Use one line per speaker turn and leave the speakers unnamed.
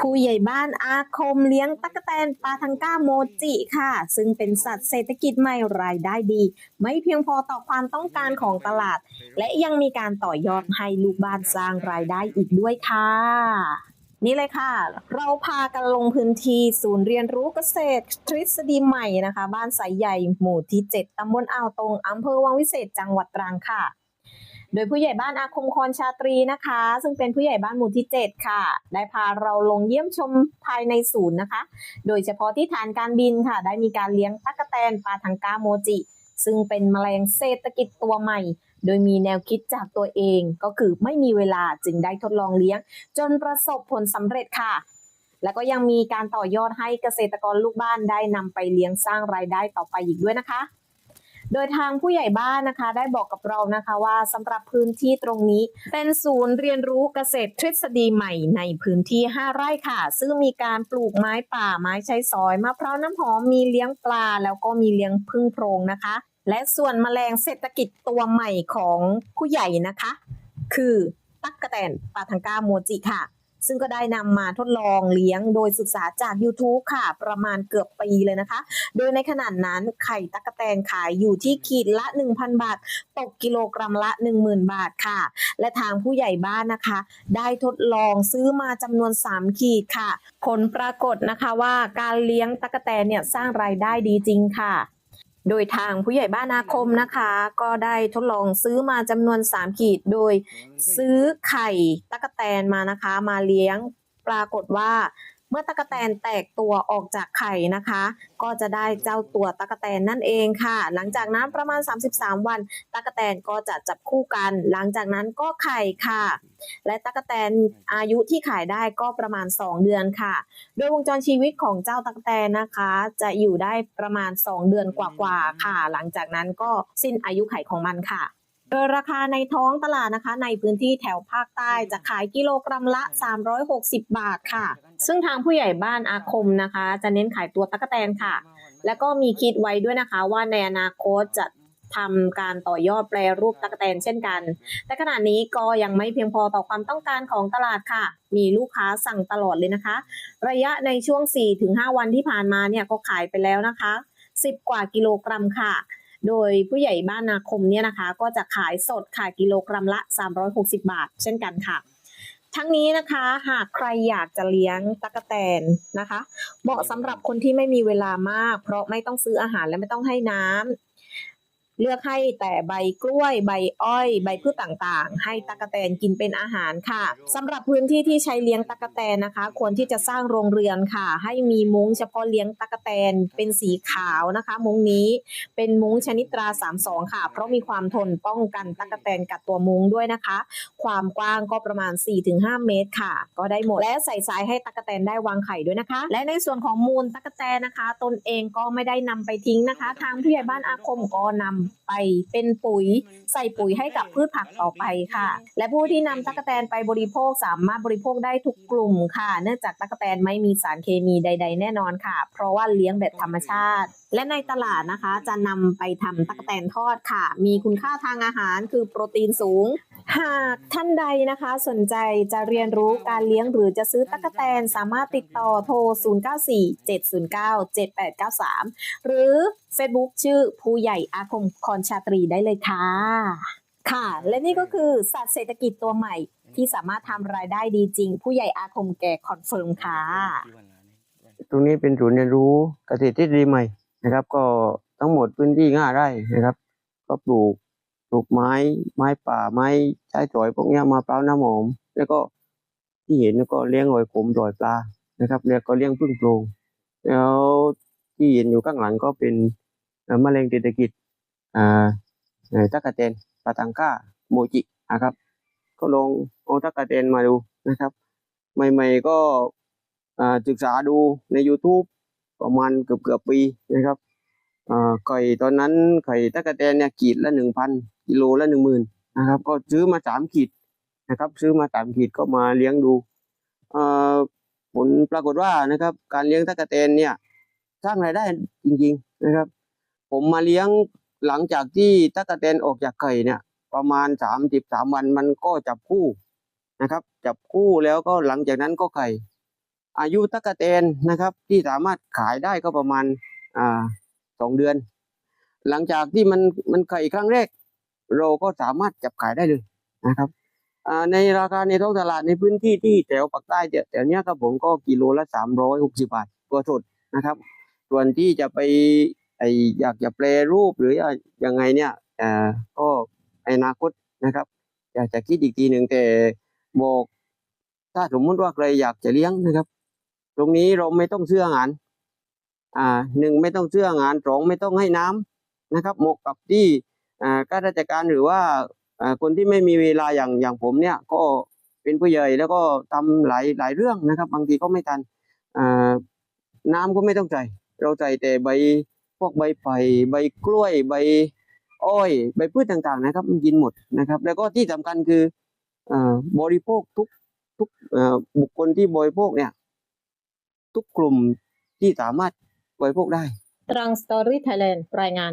ผู้ใหญ่บ้านอาคมเลี้ยงตั๊กแตนปลาทังก้าโมจิค่ะ ซึ่งเป็นสัตว์เศรษฐกิจใหม่รายได้ดี ไม่เพียงพอต่อความต้องการของตลาด และยังมีการต่อยอดให้ลูกบ้านสร้างรายได้อีกด้วยค่ะ นี่เลยค่ะ เราพากันลงพื้นที่ศูนย์เรียนรู้เกษตรทฤษฎีใหม่นะคะ บ้านสายใหญ่หมู่ที่ 7ตำบลอ่าวตรงอำเภอวังวิเศษจังหวัดตรังค่ะ โดยผู้ใหญ่บ้านอาคมคอนชาตรีนะคะ ซึ่งเป็นผู้ใหญ่บ้านหมู่ที่ 7 ค่ะ ได้พาเราลงเยี่ยมชมภายในศูนย์นะคะ โดยเฉพาะที่ฐานการบินค่ะ ได้มีการเลี้ยงตั๊กแตนปลาทังกาโมจิ ซึ่งเป็นแมลงเศรษฐกิจตัวใหม่ โดยมีแนวคิดจากตัวเองก็คือไม่มีเวลาจึงได้ทดลองเลี้ยง จนประสบผลสำเร็จค่ะแล้วก็ยังมีการต่อยอดให้เกษตรกรลูกบ้านได้นำไปเลี้ยงสร้างรายได้ต่อไปอีกด้วยนะคะ โดยทางผู้ใหญ่บ้านนะคะได้บอกกับเรานะคะว่าสำหรับพื้นที่ตรงนี้ เป็นศูนย์เรียนรู้เกษตรทฤษฎีใหม่ในพื้นที่ 5 ไร่ค่ะ ซึ่งมีการปลูกไม้ป่าไม้ใช้สอยมะพร้าวน้ำหอมมีเลี้ยงปลา แล้วก็มีเลี้ยงพึ่งโพรงนะคะ และส่วนแมลงเศรษฐกิจตัวใหม่ของผู้ใหญ่นะคะ คือตั๊กแตนปาทังกาโมจิค่ะ ซึ่งก็ได้นำมาทดลองเลี้ยงโดยศึกษาจาก YouTube ค่ะ ประมาณเกือบปีเลยนะคะ โดยในขนาดนั้นไข่ตั๊กแตนขายอยู่ที่ขีดละ 1,000 บาท ตกกิโลกรัมละ 10,000 บาทค่ะ และทางผู้ใหญ่บ้านนะคะ ได้ทดลองซื้อมาจำนวน 3 ขีดค่ะ ผลปรากฏนะคะว่าการเลี้ยงตั๊กแตนเนี่ยสร้างรายได้ดีจริงค่ะ โดยทางผู้ใหญ่บ้านอาคมนะคะ ก็ได้ทดลองซื้อมาจำนวน 3 ขีด โดยซื้อไข่ตั๊กแตนมานะคะ มาเลี้ยงปรากฏว่า มื่อตั๊กแตนแตกตัวออกจากไข่นะคะ ก็จะได้เจ้าตัวตั๊กแตนนั่นเองค่ะ หลังจากนั้นประมาณ 33 วันตั๊กแตนก็จะจับคู่กัน หลังจากนั้นก็ไข่ค่ะ และตั๊กแตนอายุที่ขายได้ก็ประมาณ 2 เดือนค่ะ โดยวงจรชีวิตของเจ้าตั๊กแตนนะคะ จะอยู่ได้ประมาณ 2 เดือนกว่าๆค่ะ หลังจากนั้นก็สิ้นอายุไขของมันค่ะ ดยราคาในท้องตลาดนะคะ ในพื้นที่แถวภาคใต้จะขายกิโลกรัมละ 360 บาทค่ะ ซึ่งทางผู้ใหญ่บ้านอาคมนะคะ จะเน้นขายตัวตั๊กแตนค่ะ แล้วก็มีคิดไว้ด้วยนะคะว่าในอนาคตจะทำการต่อยอดแปรรูปตั๊กแตนเช่นกัน แต่ขณะนี้ก็ยังไม่เพียงพอต่อความต้องการของตลาดค่ะ มีลูกค้าสั่งตลอดเลยนะคะ ระยะในช่วง 4-5 วันที่ผ่านมาเนี่ยก็ขายไปแล้วนะคะ 10 กว่ากิโลกรัมค่ะ โดยผู้ใหญ่บ้านนาคมเนี่ยนะคะ ก็จะขายสดค่ะกิโลกรัมละ 360 บาท เช่นกันค่ะ ทั้งนี้นะคะหากใครอยากจะเลี้ยงตะกะแตนนะคะ เหมาะสำหรับคนที่ไม่มีเวลามาก เพราะไม่ต้องซื้ออาหารและไม่ต้องให้น้ำ เลือกให้แต่ใบกล้วย ใบอ้อย ใบพืชต่างๆ ให้ตั๊กแตนกินเป็นอาหารค่ะสำหรับพื้นที่ที่ใช้เลี้ยงตั๊กแตนนะคะ ควรที่จะสร้างโรงเรือนค่ะ ให้มีมุ้งเฉพาะเลี้ยงตั๊กแตนเป็นสีขาวนะคะ มุ้งนี้เป็นมุ้งชนิดตรา 32 ค่ะ เพราะมีความทนป้องกันตั๊กแตนกัดตัวมุ้งด้วยนะคะ ความกว้างก็ประมาณ 4-5 เมตรค่ะ ก็ได้หมด และใส่ทรายให้ตั๊กแตนได้วางไข่ด้วยนะคะ และในส่วนของมูลตั๊กแตนนะคะ ตนเองก็ไม่ได้นำไปทิ้งนะคะ ทางผู้ใหญ่บ้านอาคมก็นำไปเป็นปุ๋ย ใส่ปุ๋ยให้กับพืชผักต่อไปค่ะ และผู้ที่นำตั๊กแตนไปบริโภคสามารถบริโภคได้ทุกกลุ่มค่ะ เนื่องจากตั๊กแตนไม่มีสารเคมีใด ๆ แน่นอนค่ะ เพราะว่าเลี้ยงแบบธรรมชาติ และในตลาดนะคะจะนำไปทำตั๊กแตนทอดค่ะ มีคุณค่าทางอาหารคือโปรตีนสูง หากท่านใดนะคะสนใจจะเรียนรู้การเลี้ยงหรือจะซื้อตั๊กแตนสามารถติดต่อโทร 0947097893 หรือ Facebook ชื่อผู้ใหญ่อาคมคอนชาตรีได้เลยค่ะ ค่ะ และนี่ก็คือสัตว์เศรษฐกิจตัวใหม่ที่สามารถทำรายได้ดีจริง ผู้ใหญ่อาคมแก่คอนเฟิร์มค่ะ
ตรงนี้เป็นศูนย์เรียนรู้เกษตรทฤษฎีใหม่นะครับ ก็ทั้งหมดพื้นที่ห้าไร่นะครับ ก็ปลูก ลูกไม้ไม้ป่าไม้ใช้สอยพวกนี้มาเปล่าน้ำหอม แล้วก็ที่เห็นก็เลี้ยงหอยขมดอยปลานะครับ แล้วก็เลี้ยงพึ่งโพรงแล้วที่เห็นอยู่ข้างหลังก็เป็นเอ่อแมลงเศรษฐกิจอ่าตั๊กแตนปาตังก้าโมจินะครับ ก็ลองเอาตั๊กแตนมาดูนะครับ ใหม่ๆก็อ่าศึกษาดูใน YouTube ประมาณเกือบเกือบๆปีนะครับอ่าไข่ตอนนั้นไข่ตะกะแตนเนี่ยขีดละหนึ่งพัน กิโลละหนึ่งหมื่นนะครับ ก็ซื้อมาสามขีดนะครับ ซื้อมาสามขีดก็มาเลี้ยงดูผลปรากฏว่านะครับ การเลี้ยงตะกะแตนเนี่ยสร้างรายได้จริง ๆนะครับ ผมมาเลี้ยงหลังจากที่ตะกะแตนออกจากไข่เนี่ย ประมาณสามสิบสามวันมันก็จับคู่นะครับ จับคู่แล้วก็หลังจากนั้นก็ไข่อายุตะกะแตนนะครับ ที่สามารถขายได้ก็ประมาณอ่าสองเดือน หลังจากที่มันมันไข่ครั้งแรก เราก็สามารถจับขายได้เลยนะครับในราคาในท้องตลาดในพื้นที่ที่แถวปากใต้แถวเนี้ยครับผมก็กิโลละสามร้อยหกสิบาทตัวสดนะครับ ส่วนที่จะไปไออยากจะแปลรูปหรือยังไงเนี่ยอ่าก็อนาคตนะครับอยากจะคิดอีกทีหนึ่งแต่บอก ถ้าสมมุติว่าใครอยากจะเลี้ยงนะครับ ตรงนี้เราไม่ต้องเชื่องานอ่าหนึ่งไม่ต้องเชื่องานสองไม่ต้องให้น้ำนะครับเหมาะกับที่ ข้าราชการหรือว่าคนที่ไม่มีเวลาอย่างอย่างผมเนี่ยก็เป็นผู้ใหญ่แล้วก็ทำหลายหลายเรื่องนะครับ บางทีก็ไม่ทันน้ำก็ไม่ต้องใส่เราใส่แต่ใบพวกใบไผ่ใบกล้วยใบอ้อยใบพืชต่างๆนะครับมันกินหมดนะครับ แล้วก็ที่สำคัญคืออบริโภคทุกทุกบุคคลที่บริโภคเนี่ย ทุกกลุ่มที่สามารถบริโภคได้
ตรังสตอรี่ไทยแลนด์รายงาน